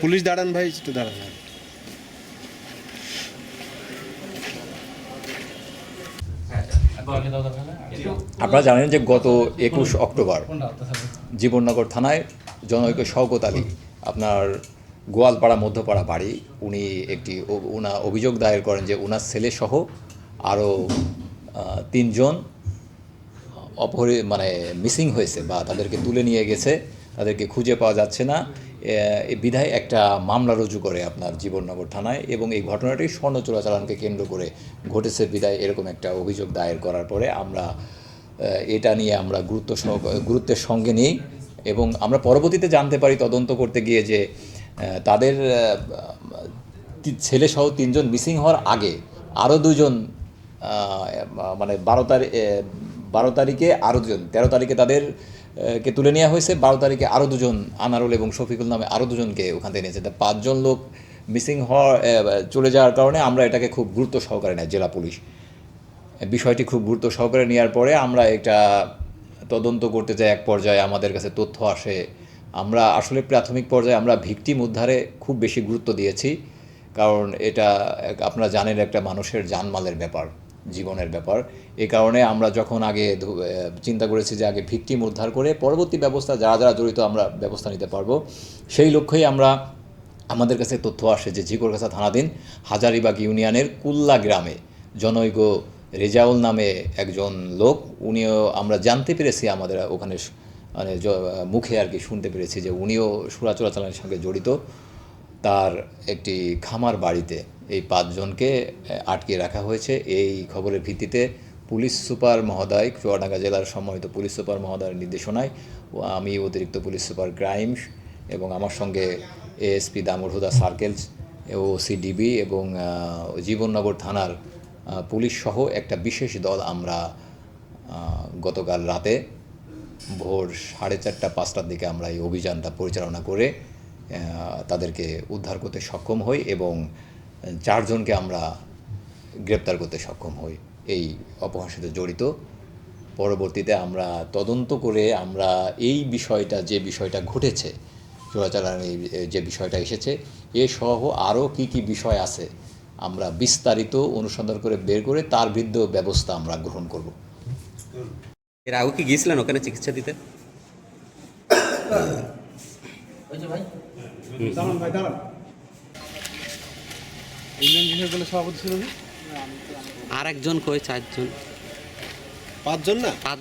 Police দাঁড়ান ভাই, একটু দাঁড়ান। আপনারা জানেন যে গত একুশ অক্টোবর জীবননগর থানায় জনৈক শওকত আলী, আপনার গোয়ালপাড়া মধ্যপাড়া বাড়ি, উনি একটি ও- উনা অভিযোগ দায়ের করেন যে উনার ছেলে সহ আরও তিনজন অপহরি মানে মিসিং হয়েছে বা তাদেরকে তুলে নিয়ে গেছে, তাদেরকে খুঁজে পাওয়া যাচ্ছে না। বিধায় একটা মামলা রুজু করে আপনার জীবননগর থানায় এবং এই ঘটনাটি স্বর্ণ চোরাচালানকে কেন্দ্র করে ঘটেছে বিধায় এরকম একটা অভিযোগ দায়ের করার পরে আমরা এটা নিয়ে আমরা গুরুত্ব গুরুত্বের সঙ্গে নিই এবং আমরা পরবর্তীতে জানতে পারি তদন্ত করতে গিয়ে যে তাদের আহ, তি- ছেলে সহ তিনজন মিসিং হওয়ার আগে আরও দুজন মানে বারো তারিখ বারো তারিখে আরও দুজন তেরো তারিখে তাদের কে তুলে নেওয়া হয়েছে। বারো তারিখে আরও দুজন আনারুল এবং শফিকুল নামে আরও দুজনকে ওখান থেকে নিয়েছে। পাঁচজন লোক মিসিং হওয়ার চলে যাওয়ার কারণে আমরা এটাকে খুব গুরুত্ব সহকারে নেয় জেলা পুলিশ। বিষয়টি খুব গুরুত্ব সহকারে নেওয়ার পরে আমরা এটা তদন্ত করতে যাই, এক পর্যায়ে আমাদের কাছে তথ্য আসে। আমরা আসলে প্রাথমিক পর্যায়ে আমরা ভিকটিম উদ্ধারে খুব বেশি গুরুত্ব দিয়েছি, কারণ এটা আপনারা জানেন একটা মানুষের জানমালের ব্যাপার। জীবনের ব্যাপার। এ কারণে আমরা যখন আগে চিন্তা করেছি যে আগে ভিকটিম উদ্ধার করে পরবর্তী ব্যবস্থা যারা যারা জড়িত আমরা ব্যবস্থা নিতে পারব, সেই লক্ষ্যেই আমরা আমাদের কাছে তথ্য আসে যে ঝিকরগাছা থানাধীন হাজারিবাগ ইউনিয়নের কুল্লা গ্রামে জনৈক রেজাউল নামে একজন লোক, উনিও আমরা জানতে পেরেছি আমাদের ওখানে মানে মুখে আর কি শুনতে পেরেছি যে উনিও সুরা চোরাচালানের সঙ্গে জড়িত। তার একটি খামার বাড়িতে এই পাঁচজনকে আটকে রাখা হয়েছে। এই খবরের ভিত্তিতে পুলিশ সুপার মহোদয়, চুয়াডাঙ্গা জেলার সম্মানিত পুলিশ সুপার মহোদয়ের নির্দেশনায় আমি অতিরিক্ত পুলিশ সুপার ক্রাইমস এবং আমার সঙ্গে এএসপি দামুর হুদা সার্কেলস ও সিডিবি এবং জীবননগর থানার পুলিশ সহ একটা বিশেষ দল আমরা গতকাল রাতে ভোর সাড়ে চারটা, পাঁচটার দিকে আমরা এই অভিযানটা পরিচালনা করে তাদেরকে উদ্ধার করতে সক্ষম হই এবং চারজনকে আমরা গ্রেপ্তার করতে সক্ষম হই। এই অপহরণের সাথে জড়িত। পরবর্তীতে আমরা তদন্ত করে আমরা এই বিষয়টা যে বিষয়টা ঘটেছে চোরাচালানের এই যে বিষয়টা এসেছে এ সহ আরও কি কি বিষয় আছে আমরা বিস্তারিত অনুসন্ধান করে বের করে তার বিরুদ্ধ ব্যবস্থা আমরা গ্রহণ করব। এর আগে কি গিয়েছিলেন ওখানে চিকিৎসা দিতে? ইউনিয়ন দলের সভাপতি ছিল আর একজন কই? চারজন। পাঁচজন না? পাঁচ